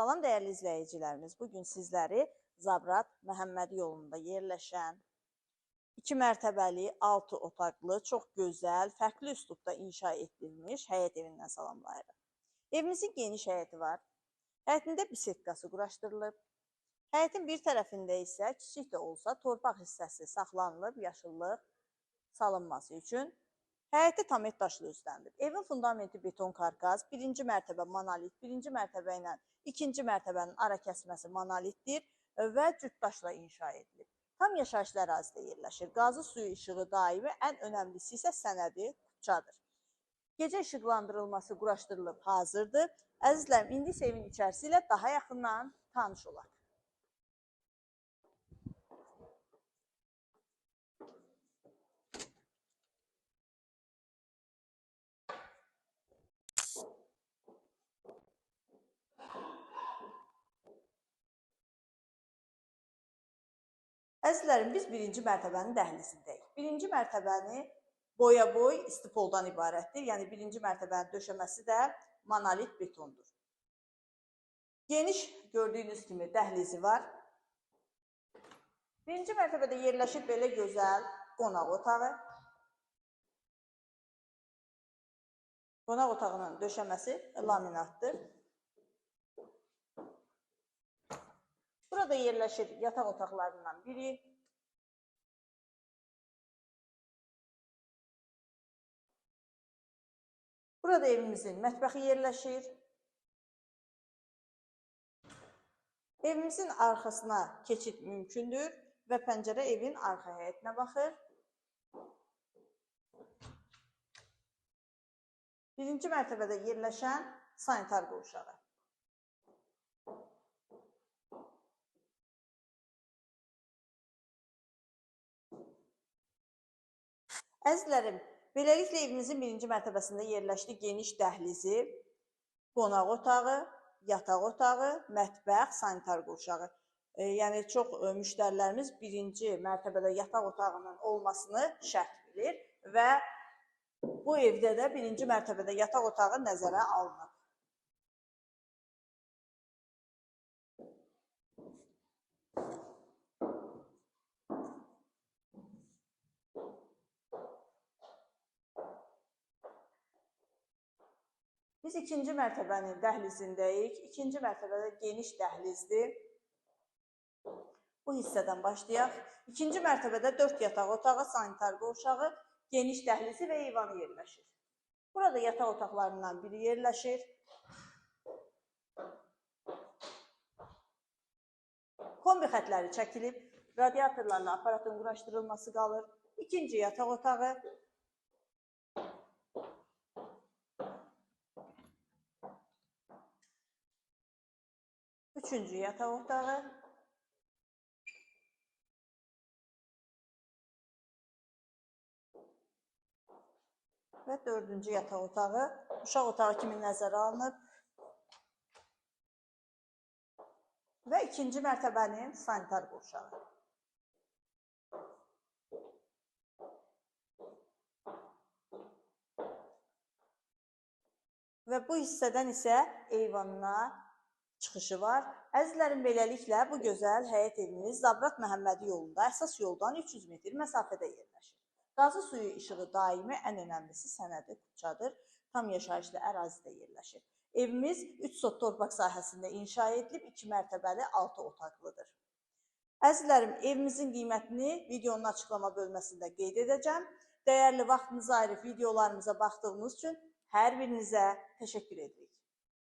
Salam dəyərli izləyicilərimiz. Bu gün sizləri Zabrat Məhəmmədi yolunda yerləşən 2 mərtəbəli, 6 otaqlı, çox gözəl, fərqli üslubda inşa edilmiş həyət evindən salamlayırıq. Evimizin geniş həyəti var. Həyətində bisetkası quraşdırılıb. Həyətin bir tərəfində isə kiçik də olsa torpaq hissəsi saxlanılıb yaşıllıq salınması üçün. Həyəti tam et daşlı üstlənilib. Evin fundamenti beton karkaz, birinci mərtəbə monolit, birinci mərtəbə ilə ikinci mərtəbənin ara kəsməsi monolitdir və cütdaşla inşa edilib. Tam yaşayışlı ərazidə yerləşir. Qazı suyu işığı daimi, ən önəmlisi isə sənədi Kutçadır. Gecə işıqlandırılması quraşdırılıb hazırdır. Əzizlərim, indi isə evin içərisi ilə daha yaxından tanış olaq. Əzizlərim, biz birinci mərtəbənin dəhlizindəyik. Birinci mərtəbəni boya-boy istipoldan ibarətdir. Yəni birinci mərtəbənin döşəməsi də monolit betondur. Geniş gördüyünüz kimi dəhlizi var. Birinci mərtəbədə yerləşir belə gözəl qonaq otağı. Qonaq otağının döşəməsi laminatdır. Burada yerləşir yataq otaqlarından biri. Burada evimizin mətbəxi yerləşir. Evimizin arxasına keçid mümkündür və pəncərə evin arxa həyətinə baxır. Birinci mərtəbədə yerləşən sanitar qovşağı. Əzizlərim, beləliklə evimizin birinci mərtəbəsində yerləşdi geniş dəhlizi, qonaq otağı, yataq otağı, mətbəx, sanitar qurşağı. E, yəni çox e, müştərilərimiz birinci mərtəbədə yataq otağının olmasını şərt bilir və bu evdə də birinci mərtəbədə yataq otağı nəzərə alınıb. Biz ikinci mərtəbənin dəhlizindəyik. İkinci mərtəbədə geniş dəhlizdir. Bu hissədən başlayaq. İkinci mərtəbədə 4 yataq otağı, sanitar qovşağı, geniş dəhlizi və eyvanı yerləşir. Burada yataq otaqlarından biri yerləşir. Kombi xətləri çəkilib, radiatorlarla aparatın quraşdırılması qalır. İkinci yataq otağı, Üçüncü yataq otağı. Və dördüncü yataq otağı. Uşaq otağı kimi nəzərə alınıb. Və ikinci mərtəbənin sanitar qurşağı. Və bu hissədən isə eyvanına çıxışı var. Əzizlərim, beləliklə bu gözəl həyət evimiz Zabrat Məhəmmədi yolunda əsas yoldan 300 metr məsafədə yerləşir. Qazı suyu işığı daimi ən önəmlisi sənədi Kutçadır. Tam yaşayışlı ərazidə yerləşir. Evimiz 3 sot torpaq sahəsində inşa edilib, 2 mərtəbəli 6 otaqlıdır. Əzizlərim, evimizin qiymətini videonun açıqlama bölməsində qeyd edəcəm. Dəyərli vaxtınızı ayırıb videolarımıza baxdığınız üçün hər birinizə təşəkkür edirik.